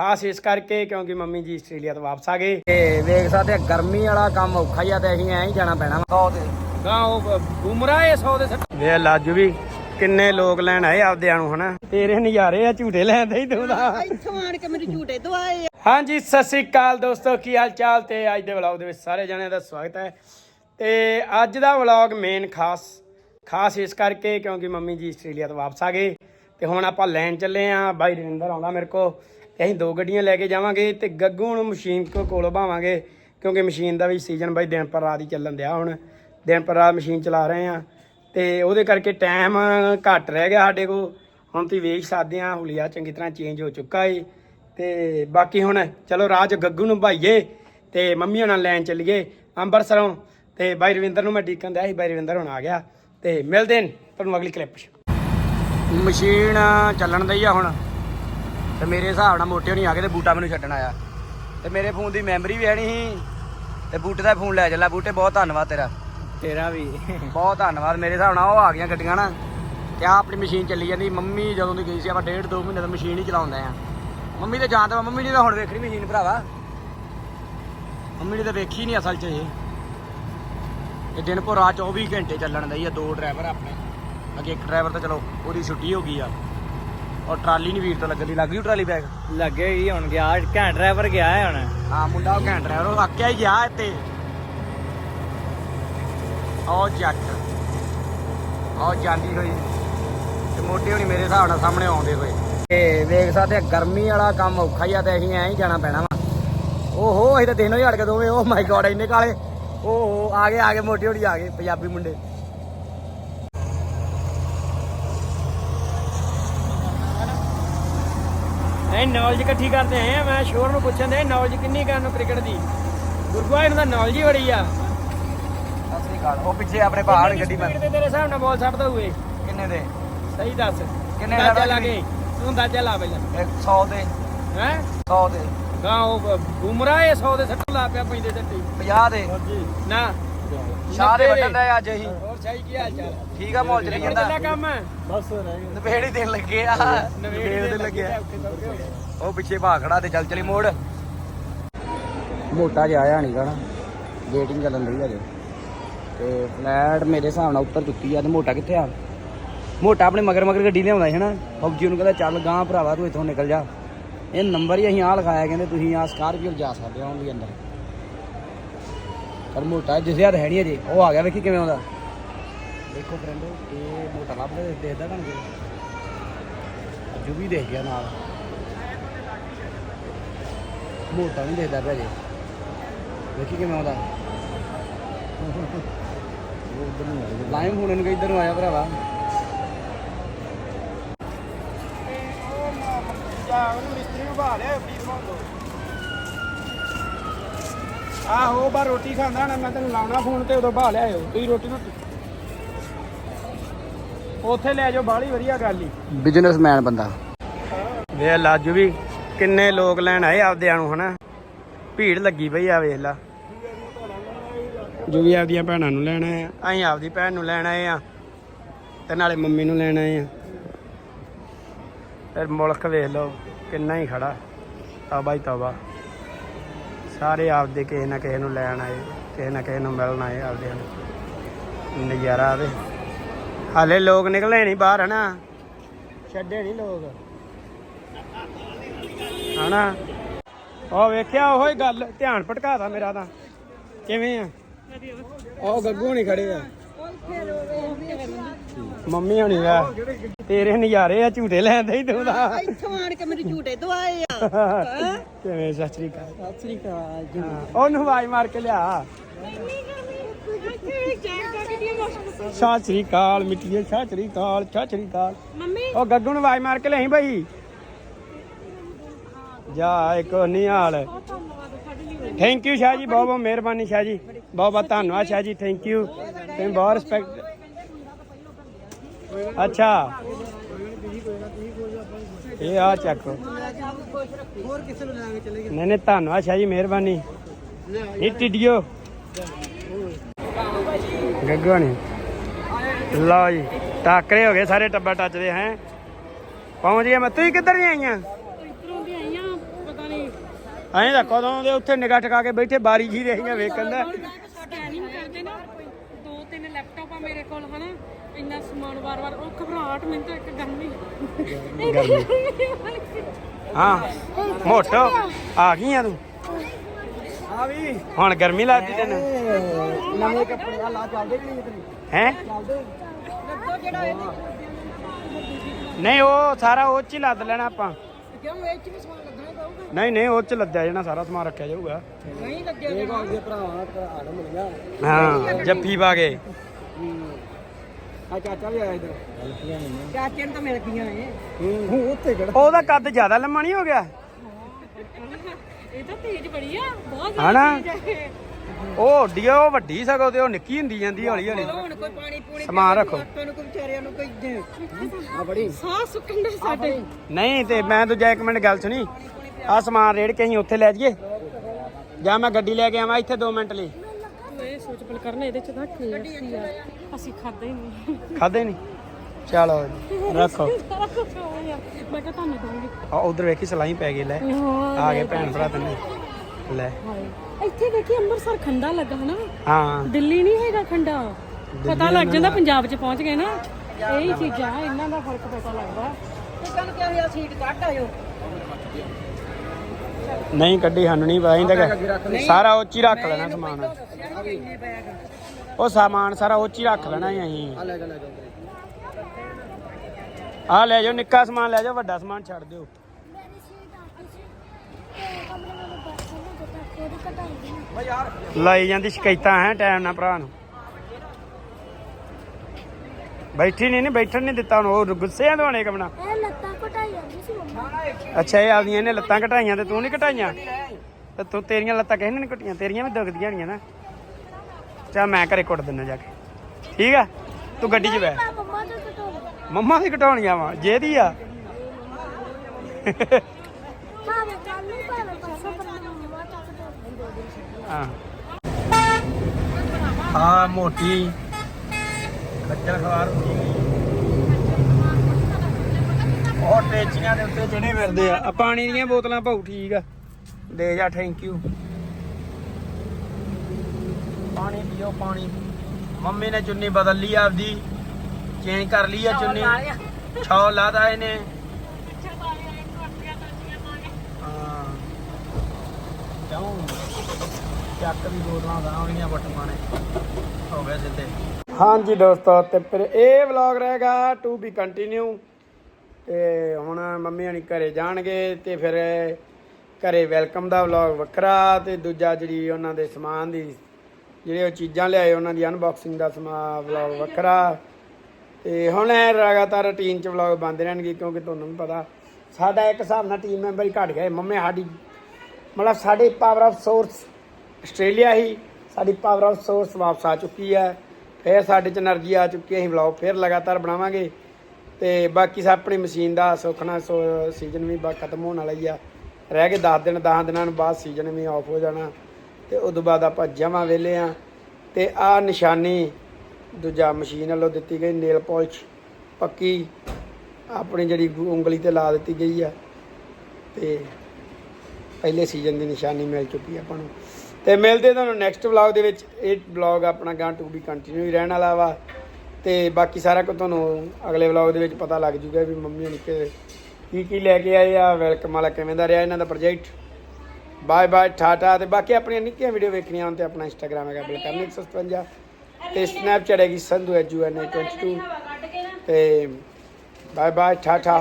ਖਾਸ ਇਸ ਕਰਕੇ ਕਿਉਂਕਿ ਮੰਮੀ ਜੀ ਆਸਟ੍ਰੇਲੀਆ ਤੋਂ ਵਾਪਸ ਆ ਗਏ। ਤੇ ਵੇਖ ਸਕਦੇ ਆ, ਗਰਮੀ ਵਾਲਾ ਕੰਮ ਔਖਾ ਹੀ ਆ ਤੇ ਅਸੀਂ ਐਂ ਹੀ ਜਾਣਾ ਪੈਣਾ ਵਾ। ਤੇ ਗਾਂ ਉਹ ਬੂਮਰਾ ਇਹ 100 ਦੇ ਵੇ ਲਾਜੂ ਵੀ ਕਿੰਨੇ ਲੋਕ ਲੈਣ ਆਏ ਆਪਦਿਆਂ ਨੂੰ ਹਨਾ? ਤੇਰੇ ਨਜ਼ਾਰੇ ਆ ਝੂਟੇ ਲੈਂਦੇ ਹੀ ਤੂੰ ਦਾ ਇੱਥੋਂ ਆਣ ਕੇ ਮੇਰੇ ਝੂਟੇ ਦਵਾਏ ਹਾਂਜੀ ਸਤਿ ਸ੍ਰੀ ਅਕਾਲ ਦੋਸਤੋ ਕੀ ਹਾਲ ਚਾਲ? ਤੇ ਅੱਜ ਦੇ ਵਲੌਗ ਦੇ ਵਿੱਚ ਸਾਰੇ ਜਣਿਆਂ ਦਾ ਸਵਾਗਤ ਹੈ। ਤੇ ਅੱਜ ਦਾ ਵਲੌਗ ਮੇਨ ਖਾਸ ਖਾਸ ਇਸ ਕਰਕੇ ਕਿਉਂਕਿ ਮੰਮੀ ਜੀ ਆਸਟ੍ਰੇਲੀਆ ਤੋਂ ਵਾਪਸ ਆ ਗਏ। ਤੇ ਹੁਣ ਆਪਾਂ ਲੈਣ ਚੱਲੇ ਆਂ ਬਾਈ ਰਵਿੰਦਰ ਆਉਂਦਾ ਮੇਰੇ ਕੋ ਅਸੀਂ ਦੋ ਗੱਡੀਆਂ ਲੈ ਕੇ ਜਾਵਾਂਗੇ ਤੇ ਗੱਗੂ ਨੂੰ ਮਸ਼ੀਨ ਕੋ ਕੋਲ ਭਾਵਾਂਗੇ, ਕਿਉਂਕਿ ਮਸ਼ੀਨ ਦਾ ਵੀ ਸੀਜ਼ਨ ਬਾਈ ਦਿਨ ਪਰ ਰਾਤ ਹੀ ਚੱਲਣ ਦਿਆ ਹੁਣ। ਦਿਨ ਪਰ ਰਾਤ ਮਸ਼ੀਨ ਚਲਾ ਰਹੇ ਆ ਤੇ ਉਹਦੇ ਕਰਕੇ ਟਾਈਮ ਘੱਟ ਰਹਿ ਗਿਆ ਸਾਡੇ ਕੋ ਹੁਣ ਤੁਸੀਂ ਵੇਖ ਸਕਦੇ ਆ ਹੁਲੀਆ ਚੰਗੀ ਤਰ੍ਹਾਂ ਚੇਂਜ ਹੋ ਚੁੱਕਾ ਏ। ਤੇ ਬਾਕੀ ਹੁਣ ਚਲੋ ਰਾਜ ਗੱਗੂ ਨੂੰ ਭਾਈਏ ਤੇ ਮੰਮੀ ਹੁਣਾਂ ਲੈਣ ਚੱਲੀਏ ਅੰਬਰਸਰੋਂ। ਤੇ ਬਾਈ ਰਵਿੰਦਰ ਨੂੰ ਮੈਂ ਡੀਕਨ ਦਿਆ ਸੀ, ਬਾਈ ਰਵਿੰਦਰ ਹੁਣ ਆ ਗਿਆ। ਤੇ ਮਿਲਦੇ ਨੇ ਤੁਹਾਨੂੰ ਅਗਲੀ ਕਲਿੱਪ 'ਚ। ਮਸ਼ੀਨ ਚੱਲਣ ਦਈ ਆ ਹੁਣ। ਤੇ ਮੇਰੇ ਹਿਸਾਬ ਨਾਲ ਮੋਟੇ ਨਹੀਂ ਆ ਗਏ ਤੇ ਬੂਟਾ ਮੈਨੂੰ ਛੱਡਣ ਆਇਆ। ਤੇ ਮੇਰੇ ਫੋਨ ਦੀ ਮੈਮਰੀ ਵੀ ਹੈ ਨਹੀਂ ਸੀ। ਤੇ ਬੂਟੇ ਦਾ ਫੋਨ ਲੈ ਚੱਲਾ। ਬੂਟੇ ਬਹੁਤ ਧੰਨਵਾਦ ਤੇਰਾ। ਤੇਰਾ ਵੀ। ਬਹੁਤ ਧੰਨਵਾਦ। ਮੇਰੇ ਹਿਸਾਬ ਨਾਲ ਉਹ ਆ ਗਈਆਂ ਗੱਡੀਆਂ ਨਾ। ਤੇ ਆ ਆਪਣੀ ਮਸ਼ੀਨ ਚੱਲੀ ਜਾਂਦੀ। ਮੰਮੀ ਜਦੋਂ ਦੀ ਗਈ ਸੀ ਆਪਾਂ ਡੇਢ ਦੋ ਮਹੀਨੇ ਤੋਂ ਮਸ਼ੀਨ ਹੀ ਚਲਾਉਂਦੇ ਆ। ਮੰਮੀ ਤੇ ਜਾਣਦਾ ਵਾ, ਮੰਮੀ ਨੇ ਤਾਂ ਹੁਣ ਵੇਖਣੀ ਮਸ਼ੀਨ ਭਰਾਵਾ। ਮੰਮੀ ਨੇ ਤਾਂ ਵੇਖੀ ਨਹੀਂ ਅਸਲ 'ਚ ਇਹ। ਇਹ ਦਿਨ ਭਰ ਰਾਤ 24 ਘੰਟੇ ਚੱਲਣ ਦਈ ਆ। ਦੋ ਡਰਾਈਵਰ ਆਪਣੇ। ਅੱਗੇ ਇੱਕ ਡਰਾਈਵਰ ਤਾਂ ਚਲੋ ਉਹਦੀ ਛੁੱਟੀ ਹੋ ਗਈ ਆ। ਔਰ ਟਰਾਲੀ ਨਹੀਂ ਵੀਰ ਤੋਂ ਲੱਗਦੀ ਲੱਗ ਗਈ ਟਰਾਲੀ ਬੈਗ ਲੱਗੇ ਹੀ ਹੁਣ ਗਿਆ ਘੈਂਟ ਡਰਾਈਵਰ ਗਿਆ ਹੈ ਹੁਣ। ਹਾਂ ਮੁੰਡਾ ਉਹ ਘੈਂਟ ਡਰਾਈਵਰ ਉਹ ਆਕਿਆ ਹੀ ਗਿਆ ਇੱਥੇ। ਉਹ ਜੱਟ ਉਹ ਜਾਂਦੀ ਹੋਈ। ਤੇ ਮੋਟੇ ਹੋਣੀ ਮੇਰੇ ਹਿਸਾਬ ਨਾਲ ਸਾਹਮਣੇ ਆਉਂਦੇ ਹੋਏ। ਤੇ ਵੇਖ ਸਕਦੇ ਗਰਮੀ ਵਾਲਾ ਕੰਮ ਔਖਾ ਹੀ ਆ ਤੇ ਅਸੀਂ ਐਂ ਹੀ ਜਾਣਾ ਪੈਣਾ ਵਾ। ਓਹੋ ਅਸੀਂ ਤਾਂ ਦਿਨੋਂ ਹੀ ਹਟ ਕੇ ਦੋਵੇਂ ਓ ਮਾਈ ਗੋਡ ਇੰਨੇ ਕਾਲੇ। ਓਹੋ ਆ ਗਏ ਆ ਗਏ ਮੋਟੇ ਹੋਣੀ ਆ ਗਏ ਪੰਜਾਬੀ ਮੁੰਡੇ। ਨਹੀਂ ਨੌਲੇਜ ਇਕੱਠੀ ਕਰਦੇ ਆਏ ਆ ਮੈਂ ਸ਼ੋਰ ਨੂੰ ਪੁੱਛਣ ਦੇ ਨੌਲੇਜ ਕਿੰਨੀ ਕਰਨ ਨੂੰ ਕ੍ਰਿਕਟ ਦੀ? ਗੁਰਗੁਆ ਇਹਨਾਂ ਦਾ ਨੌਲੇਜ ਹੀ ਬੜੀ ਆ। ਅਸਲੀ ਗੱਲ ਉਹ ਪਿੱਛੇ ਆਪਣੇ ਪਹਾੜ ਗੱਡੀ ਮੈਂ ਤੇਰੇ ਹਿਸਾਬ ਨਾਲ ਬਾਲ ਛੱਡਦਾ ਹੋਏ ਕਿੰਨੇ ਦੇ? ਸਹੀ ਦੱਸ। ਕਿੰਨੇ ਦਾ ਲੱਗੇ? ਤੂੰ ਅੰਦਾਜ਼ਾ ਲਾ ਪਹਿਲਾਂ। 100 ਦੇ। ਹੈ? 100 ਦੇ। ਗਾਂ ਉਹ ਬੂਮਰਾ ਇਹ 100 ਦੇ ਸੱਟ ਲਾ ਪਿਆ ਪੈਂਦੇ ਸੱਟੇ। 50 ਦੇ। ਨਾ ਸ਼ਾਹ ਦੇ ਵੱਟਣ ਦਾ ਅੱਜ ਅਸੀਂ। ਹੋਰ ਸਹੀ ਕੀ ਹਾਲ ਚਾਲ? ਠੀਕ ਆ ਮਾਹੌਲ ਚੱਲੀ ਜਾਂਦਾ। ਕੰਮ ਬਸ ਨਵੇੜ ਹੀ ਦੇਣ ਲੱਗੇ ਆ। ਨਵੇੜ ਦੇ ਲੱਗੇ ਆ। ਉਹ ਪਿੱਛੇ ਭਾ ਖੜਾ ਤੇ ਚੱਲ ਚਲੀ ਮੋੜ। ਮੋਟਾ ਜਿਹਾ ਆਇਆ ਨਹੀਂ ਗਾਣਾ ਵੇਟਿੰਗ ਚੱਲਣ ਰਹੀ ਅਜੇ ਤੇ ਫਲੈਟ ਮੇਰੇ ਹਿਸਾਬ ਨਾਲ ਉੱਤਰ ਚੁੱਕੀ ਆ ਤੇ ਮੋਟਾ ਕਿੱਥੇ ਆ? ਮੋਟਾ ਆਪਣੇ ਮਗਰ ਮਗਰ ਗੱਡੀ ਲਿਆਉਂਦਾ ਸੀ ਹਨਾ ਫੌਜੀ ਨੂੰ ਕਹਿੰਦਾ ਚੱਲ ਗਾਂ ਭਰਾਵਾ ਤੂੰ ਇੱਥੋਂ ਨਿਕਲ ਜਾ। ਇਹ ਨੰਬਰ ਹੀ ਅਸੀਂ ਆ ਲਿਖਾਇਆ ਕਹਿੰਦੇ ਤੁਸੀਂ ਆ ਸਕਾਰਪੀਓ ਜਾ ਸਕਦੇ ਹੋ ਉਹਦੇ ਅੰਦਰ। ਪਰ ਮੋਟਾ ਜਿਸ ਯਾਰ ਹੈ ਨਹੀਂ ਅਜੇ ਉਹ ਆ ਗਿਆ ਵੇਖੀ ਕਿਵੇਂ ਆਉਂਦਾ। ਦੇਖੋ ਫਰੈਂਡ ਇਹ ਮੋਟਾ ਲੱਭਦਾ ਦੇਖਦਾ ਤੁਹਾਨੂੰ ਕਿ ਅਜੂ ਵੀ ਦੇਖ ਗਿਆ ਨਾਲ। ਮੋਟਾ ਨਹੀਂ ਦੇਖਦਾ ਪਿਆ ਜੇ ਵੇਖੀ ਕਿਵੇਂ ਆਉਂਦਾ। ਲਾਈਮ ਹੁਣ ਇਹਨੂੰ ਇੱਧਰ ਨੂੰ ਆਇਆ ਭਰਾਵਾ। ਮਿਸਤਰੀ ਨੂੰ ਬਹਾ ਲਿਆ। ਆਹੋ ਬਾ ਰੋਟੀ ਖਾਂਦਾ ਨਾ ਮੈਂ ਤੈਨੂੰ ਲਾਉਣਾ ਫੋਨ ਤੇ ਉਦੋਂ ਬਹਾ ਲਿਆਇਓ ਤੁਸੀਂ ਰੋਟੀ ਰੋਟੀ। ਉੱਥੇ ਲੈ ਜਾਓ ਬਾਹਲੀ ਵਧੀਆ ਗੱਲ ਹੀ ਬਿਜ਼ਨਸਮੈਨ ਬੰਦਾ। ਵੇ ਲਾਜੂ ਵੀ ਕਿੰਨੇ ਲੋਕ ਲੈਣ ਆਏ ਆਪਦਿਆਂ ਨੂੰ ਹਨਾ? ਭੀੜ ਲੱਗੀ ਪਈ ਆ ਵੇਖ ਲਾ। ਜੋ ਵੀ ਆਪਦੀਆਂ ਭੈਣਾਂ ਨੂੰ ਲੈਣ ਆਏ ਆ। ਅਸੀਂ ਆਪਦੀ ਭੈਣ ਨੂੰ ਲੈਣ ਆਏ ਆ ਤੇ ਨਾਲੇ ਮੰਮੀ ਨੂੰ ਲੈਣ ਆਏ ਆ। ਫਿਰ ਮੁਲਕ ਵੇਖ ਲਓ ਕਿੰਨਾ ਹੀ ਖੜਾ ਤੌਬਾ ਹੀ ਤੌਬਾ। ਸਾਰੇ ਆਪਦੇ ਕਿਸੇ ਨਾ ਕਿਸੇ ਨੂੰ ਲੈਣ ਆਏ ਕਿਸੇ ਨਾ ਕਿਸੇ ਨੂੰ ਮਿਲਣ ਆਏ ਆਪਦਿਆਂ ਨੂੰ। ਨਜ਼ਾਰਾ ਆਵੇ ਹਾਲੇ ਲੋਕ ਨਿਕਲੇ ਨਹੀਂ ਬਾਹਰ ਹਨਾ? ਛੱਡੇ ਨਹੀਂ ਲੋਕ। ਹਨਾ? ਉਹ ਵੇਖਿਆ ਉਹੀ ਗੱਲ। ਧਿਆਨ ਭਟਕਾਤਾ ਮੇਰਾ ਤਾਂ। ਕਿਵੇਂ ਆ? ਉਹ ਗੱਗੂ ਨਹੀਂ ਖੜੇ ਆ। ਮੰਮੀ ਹੋਣੀ ਆ। ਤੇਰੇ ਨਜ਼ਾਰੇ ਆ ਝੂਟੇ ਲੈਂਦੇ ਹੀ ਤੂੰ ਦਾ ਇੱਥੋਂ ਆਣ ਕੇ ਮੇਰੇ ਝੂਟੇ ਦਵਾਏ ਕਿਵੇਂ ਸਤਿ ਸ੍ਰੀ ਅਕਾਲ। ਸਤਿ ਸ੍ਰੀ ਅਕਾਲ ਜੀ। ਉਹਨੂੰ ਆਵਾਜ਼ ਮਾਰ ਕੇ ਲਿਆ। ਸਤਿ ਸ੍ਰੀ ਅਕਾਲ ਮਿੱਟੀਏ ਸਤਿ ਸ੍ਰੀ ਅਕਾਲ ਸਤਿ ਸ੍ਰੀ ਅਕਾਲ। ਮੰਮੀ। ਉਹ ਗੱਗੂ ਨੂੰ ਆਵਾਜ਼ ਮਾਰ ਕੇ ਲਿਆਈ ਭਾਈ ਜਾ ਇੱਕ ਨਹੀਂ ਹਾਲ ਧੰਨਵਾਦ ਸਾਡੇ ਲਈ ਥੈਂਕ ਯੂ ਸ਼ਾਹ ਜੀ ਬਹੁਤ ਬਹੁਤ ਮਿਹਰਬਾਨੀ ਸ਼ਾਹ ਜੀ। ਬਹੁਤ ਬਹੁਤ ਧੰਨਵਾਦ ਸ਼ਾਹ ਜੀ ਥੈਂਕ ਯੂ ਤੁਸੀਂ ਬਹੁਤ ਰਿਸਪੈਕਟ ਅੱਛਾ। ਇਹ ਆ ਚੱਕ। ਹੋਰ ਕਿਸੇ ਨੂੰ ਲੈ ਕੇ ਚਲੇ ਨਹੀਂ ਨਹੀਂ ਧੰਨਵਾਦ ਸ਼ਾਹ ਜੀ ਮਿਹਰਬਾਨੀ। ਇਹ ਟਿੱਡੀਓ ਗੱਗੂ ਨਹੀਂ ਲਓ ਜੀ ਟਾਕਰੇ ਹੋ ਗਏ ਸਾਰੇ ਟੱਬਾ ਟੱਚਦੇ ਹੈ। ਪਹੁੰਚ ਗਏ ਮੈਂ। ਤੁਸੀਂ ਕਿੱਧਰ ਨਹੀਂ ਆਈਆਂ? ਇਧਰੋਂ ਦੀ ਆਈਆਂ ਐਂ ਤਾਂ ਕਦੋਂ ਦੇ ਉੱਥੇ ਨਿਗਾਹ ਟਿਕਾ ਕੇ ਬੈਠੇ ਬਾਰੀ ਜੀ ਰਹੀਆਂ ਵੇਖਣ ਦਾ। ਸਕੈਨਿੰਗ ਕਰਦੇ ਨਾ ਦੋ ਤਿੰਨ ਲੈਪਟਾਪ ਆ ਮੇਰੇ ਕੋਲ ਹਨਾ। ਇੰਨਾ ਸਮਾਨ ਵਾਰ-ਵਾਰ ਉਹ ਘਬਰਾਹਟ ਮੈਨੂੰ ਤਾਂ ਇੱਕ ਗਰਮੀ ਹਾਂ ਮੋਟੋ। ਆ ਗਈਆਂ ਤੂੰ? ਆ ਵੀ। ਹੁਣ ਗਰਮੀ ਲੱਗਦੀ ਤੈਨੂੰ। ਨਵੇਂ ਕੱਪੜੇ ਆ ਲਾ ਚੱਲਦੇ ਕਿ ਨਹੀਂ ਤੇਰੀ? ਹੈ? ਚੱਲਦੇ। ਨਹੀਂ ਉਹ ਸਾਰਾ ਉਹ ਚ ਹੀ ਲੱਦ ਲੈਣਾ ਆਪਾਂ। ਕਿਉਂ ਇਹ ਚ ਵੀ ਸਮਾਨ ਲੱਗਣਾ ਪਊਗਾ? ਨਹੀਂ ਨਹੀਂ ਉਹ ਚ ਲੱਦਿਆ ਜਾਣਾ ਸਾਰਾ ਸਮਾਨ ਰੱਖਿਆ ਜਾਊਗਾ। ਨਹੀਂ ਲੱਗਿਆ ਇਹ ਗੱਲ ਦੇ ਭਰਾਵਾਂ ਭਰਾ ਨੂੰ ਮਿਲ ਗਿਆ ਹਾਂ ਜੱਫੀ ਪਾ ਕੇ। ਆ ਚਾਚਾ ਵੀ ਆਇਆ ਇਧਰ। ਚਾਚੇ ਨੂੰ ਤਾਂ ਮਿਲ ਗਈਆਂ ਏ ਹੂੰ ਉੱਥੇ ਕਿਹੜਾ ਉਹਦਾ ਕੱਦ ਜ਼ਿਆਦਾ ਲੰਮਾ ਨਹੀਂ ਹੋ ਗਿਆ? ਇਹ ਤਾਂ ਤੇਜ਼ ਬੜੀ ਆ ਬਹੁਤ ਹਨਾ? ਜ਼ਿਆਦਾ ਤੇਜ਼ ਆ ਇਹ। ਉਹ ਓਡੀ ਆ, ਉਹ ਵੱਡੀ ਸਗੋਂ ਤੇ ਉਹ ਨਿੱਕੀ ਹੁੰਦੀ ਜਾਂਦੀ ਹੌਲੀ ਹੌਲੀ। ਹੁਣ ਕੋਈ ਪਾਣੀ ਪੂਣੀ ਸਮਾਨ ਰੱਖੋ। ਨੂੰ ਕੋਈ ਵਿਚਾਰਿਆਂ ਨੂੰ ਕੋਈ ਦੇ। ਆ ਬੜੀ। ਸਾਹ ਸੁੱਕਣ ਦੇ ਸਾਡੇ। ਨਹੀਂ ਤੇ ਮੈਂ ਦੂਜਾ ਇੱਕ ਮਿੰਟ ਗੱਲ ਸੁਣੀ। ਆ ਸਮਾਨ ਰੇੜ ਕੇ ਅਸੀਂ ਉੱਥੇ ਲੈ ਜਾਈਏ। ਜਾਂ ਮੈਂ ਗੱਡੀ ਲੈ ਕੇ ਆਵਾਂ ਇੱਥੇ 2 ਮਿੰਟ ਲਈ। ਤੂੰ ਇਹ ਸੋਚ ਬਲ ਕਰਨਾ ਇਹਦੇ ਚ ਤਾਂ KFC ਆ ਅਸੀਂ ਖਾਦਾ ਹੀ ਨਹੀਂ। ਖਾਦੇ ਨਹੀਂ? ਚਲੋ ਜੀ, ਰੱਖੋ। ਸਾਰਾ ਕੁਝ ਹੋ ਗਿਆ ਮੈਂ ਕਿਹਾ ਤੁਹਾਨੂੰ ਦਊਂਗੀ। ਆ ਉਧਰ ਵੇਖੀ ਸਲਾਈ ਪੈ ਗਈ ਲੈ। ਆ ਗਏ ਭੈਣ ਭਰਾ ਤੰਨੇ। ਲੈ। ਹਾਏ ਇੱਥੇ ਦੇਖੀ ਅੰਮ੍ਰਿਤਸਰ ਖੰਡਾ ਲੱਗਾ ਹਨਾ ਹਾਂ। ਦਿੱਲੀ ਨਹੀਂ ਹੈਗਾ ਖੰਡਾ। ਪਤਾ ਲੱਗ ਜਾਂਦਾ ਪੰਜਾਬ 'ਚ ਪਹੁੰਚ ਗਏ ਨਾ। ਇਹੀ ਚੀਜ਼ਾਂ ਇਹਨਾਂ ਦਾ ਫ਼ਰਕ ਪਤਾ ਲੱਗਦਾ। ਤੇ ਕੱਲ ਕਿਹਾ ਹੋਇਆ ਸੀਟ ਕੱਢ ਆਇਓ। ਨਹੀਂ ਕੱਢੀ ਸਾਨੂੰ ਨਹੀਂ ਪਤਾ ਸਾਰਾ ਉੱਚ ਹੀ ਰੱਖ ਲੈਣਾ ਸਮਾਨ। ਉਹ ਸਾਮਾਨ ਸਾਰਾ ਉੱਚ ਹੀ ਰੱਖ ਲੈਣਾ ਅਸੀਂ। ਆ ਲੈ ਜਾਓ ਨਿੱਕਾ ਸਮਾਨ ਲੈ ਜਾਓ ਵੱਡਾ ਸਮਾਨ ਛੱਡ ਦਿਓ। ਬਈ ਯਾਰ ਲਾਈ ਜਾਂਦੀ ਸ਼ਿਕਾਇਤਾਂ ਹੈ ਟਾਈਮ ਨਾਲ ਭਰਾ ਨੂੰ। ਬੈਠੀ ਨਹੀਂ ਨਹੀਂ ਬੈਠਣ ਨਹੀਂ ਦਿੱਤਾ ਉਹ ਗੁੱਸੇ ਆ ਦਵਾਣੇ ਕਮਣਾ ਇਹ ਲੱਤਾਂ ਮੰਮਾ ਅੱਛਾ, ਇਹ ਆਪਦੀਆਂ ਇਹਨੇ ਲੱਤਾਂ ਘਟਾਈਆਂ ਤੇ ਤੂੰ ਨਹੀਂ ਘਟਾਈਆਂ? ਤੇ ਤੂੰ ਤੇਰੀਆਂ ਲੱਤਾਂ ਕਿਸੇ ਨੇ ਨਹੀਂ ਘਟੀਆਂ, ਤੇਰੀਆਂ ਵੀ ਦੁਖਦੀਆਂ ਹੋਣੀਆਂ ਨਾ। ਚਾ ਮੈਂ ਘਰੇ ਕੁੱਟ ਦਿੰਦਾ ਜਾ ਕੇ। ਠੀਕ ਆ? ਤੂੰ ਗੱਡੀ 'ਚ ਬੈ ਮੰਮਾ ਵੀ ਘਟਾਉਣੀਆਂ ਵਾ ਜਿਹਦੀ ਆ। ਹਾਂ। ਹਾਂ ਮੋਟੀ ਖੱਜਲ ਖਵਾਰ ਹੁੰਦੀ ਉਹ ਟੇਚੀਆਂ ਦੇ ਉੱਤੇ ਚੜੇ ਫਿਰਦੇ ਆ। ਆ ਪਾਣੀ ਦੀਆਂ ਬੋਤਲਾਂ ਭਾਉ ਠੀਕ ਆ। ਦੇ ਜਾ ਥੈਂਕ ਯੂ ਪਾਣੀ ਪੀਓ ਪਾਣੀ। ਮੰਮੀ ਨੇ ਚੁੰਨੀ ਬਦਲ ਲਈ ਆਪਦੀ। ਚੇਂਜ ਕਰ ਲਈ ਆ ਚੁੰਨੀ। ਛੌ ਲਾਦਾ ਇਹਨੇ। ਹਾਂ। ਕਿਉਂ ਚੱਕ ਦੀ ਬੋਤਲਾਂ ਦਾ ਆਉਣੀਆਂ ਵਟਮਾਂ ਨੇ। ਹੋ ਗਏ ਸਿੱਧੇ ਹਾਂਜੀ ਦੋਸਤੋ ਤੇ ਫਿਰ ਇਹ ਵਲੌਗ ਰਹੇਗਾ ਟੂ ਬੀ ਕੰਟੀਨਿਊ ਤੇ ਹੁਣ ਮੰਮੀ ਹਣੀ ਘਰੇ ਜਾਣਗੇ ਤੇ ਫਿਰ ਘਰੇ ਵੈਲਕਮ ਦਾ ਵਲੌਗ ਵੱਖਰਾ ਤੇ ਦੂਜਾ ਜਿਹੜੀ ਉਹਨਾਂ ਦੇ ਸਮਾਨ ਦੀ, ਜਿਹੜੇ ਉਹ ਚੀਜ਼ਾਂ ਲਿਆਏ ਉਹਨਾਂ ਦੀ ਅਨਬਾਕਸਿੰਗ ਦਾ ਸਮਾਨ ਵਲੌਗ ਵੱਖਰਾ। ਤੇ ਹੁਣ ਇਹ ਲਗਾਤਾਰ ਰੁਟੀਨ ਚ ਵਲੌਗ ਬੰਦ ਰਹਿਣਗੇ ਕਿਉਂਕਿ ਤੁਹਾਨੂੰ ਵੀ ਪਤਾ, ਸਾਡਾ ਇੱਕ ਹਿਸਾਬ ਨਾਲ ਟੀਮ ਮੈਂਬਰ ਹੀ ਘਟ ਗਏ ਮੰਮੀ ਸਾਡੀ, ਮਤਲਬ ਸਾਡੇ ਪਾਵਰ ਆਫ ਸੋਰਸ ਆਸਟ੍ਰੇਲੀਆ ਹੀ ਸਾਡੀ ਪਾਵਰ ਆਫ ਸੋਰਸ ਵਾਪਸ ਆ ਚੁੱਕੀ ਹੈ। ਫਿਰ ਸਾਡੇ ਚ એનર્ਜੀ ਆ ਚੁੱਕੀ ਹੈ, ਅਸੀਂ ਵਲੌਗ ਫਿਰ ਲਗਾਤਾਰ ਬਣਾਵਾਂਗੇ। ਤੇ ਬਾਕੀ ਸਭ ਆਪਣੀ ਮਸ਼ੀਨ ਦਾ ਸੁਖਣਾ ਸੀਜ਼ਨ ਵੀ ਬਾ ਖਤਮ ਹੋਣ ਵਾਲਾ ਹੀ ਆ। ਰਹਿ ਗਏ 10 ਦਿਨ 10 ਦਿਨਾਂ ਨੂੰ ਬਾਅਦ ਸੀਜ਼ਨ ਵੀ ਆਫ ਹੋ ਜਾਣਾ। ਤੇ ਉਦੋਂ ਬਾਅਦ ਆਪਾਂ ਜਮਾਂ ਵੇਲੇ ਆ। ਤੇ ਆ ਨਿਸ਼ਾਨੀ, ਦੂਜਾ ਮਸ਼ੀਨ ਵੱਲੋਂ ਦਿੱਤੀ ਗਈ ਨੇਲ ਪਾਲਿਸ਼ ਪੱਕੀ। ਆਪਣੀ ਜਿਹੜੀ ਉਂਗਲੀ ਤੇ ਲਾ ਦਿੱਤੀ ਗਈ ਆ। ਤੇ ਪਹਿਲੇ ਸੀਜ਼ਨ ਦੀ ਨਿਸ਼ਾਨੀ ਮਿਲ ਚੁੱਕੀ ਆ ਆਪਾਂ ਨੂੰ। ਤੇ ਮਿਲਦੇ ਤੁਹਾਨੂੰ ਨੈਕਸਟ ਵਲੌਗ ਦੇ ਵਿੱਚ। ਇਹ ਵਲੌਗ ਆਪਣਾ ਗਾਂ ਟੂ ਬੀ ਕੰਟੀਨਿਊ ਹੀ ਰਹਿਣ ਵਾਲਾ ਵਾ। ਤੇ ਬਾਕੀ ਸਾਰਾ ਕੁਝ ਤੁਹਾਨੂੰ ਅਗਲੇ ਵਲੌਗ ਦੇ ਵਿੱਚ ਪਤਾ ਲੱਗ ਜੂਗਾ ਵੀ ਮੰਮੀ ਹਣੀ ਕਿ ਕੀ ਕੀ ਲੈ ਕੇ ਆਏ ਆ ਵੈਲਕਮ ਵਾਲਾ ਕਿਵੇਂ ਦਾ ਰਿਹਾ ਇਹਨਾਂ ਦਾ ਪ੍ਰੋਜੈਕਟ ਬਾਏ ਬਾਏ ਟਾਟਾ ਤੇ ਬਾਕੀ ਆਪਣੀਆਂ ਨਿੱਕੀਆਂ ਵੀਡੀਓ ਵੇਖਣੀਆਂ ਹੋਣ ਤੇ ਆਪਣਾ ਇੰਸਟਾਗ੍ਰam ਹੈਗਾ ਬਲਕਰਨ 157 ਤੇ ਸਨੈਪਚੈਟ ਹੈਗੀ ਸੰਧੂ ਐਜੂ ਐਨ 22 ਤੇ ਬਾਏ ਬਾਏ ਟਾਟਾ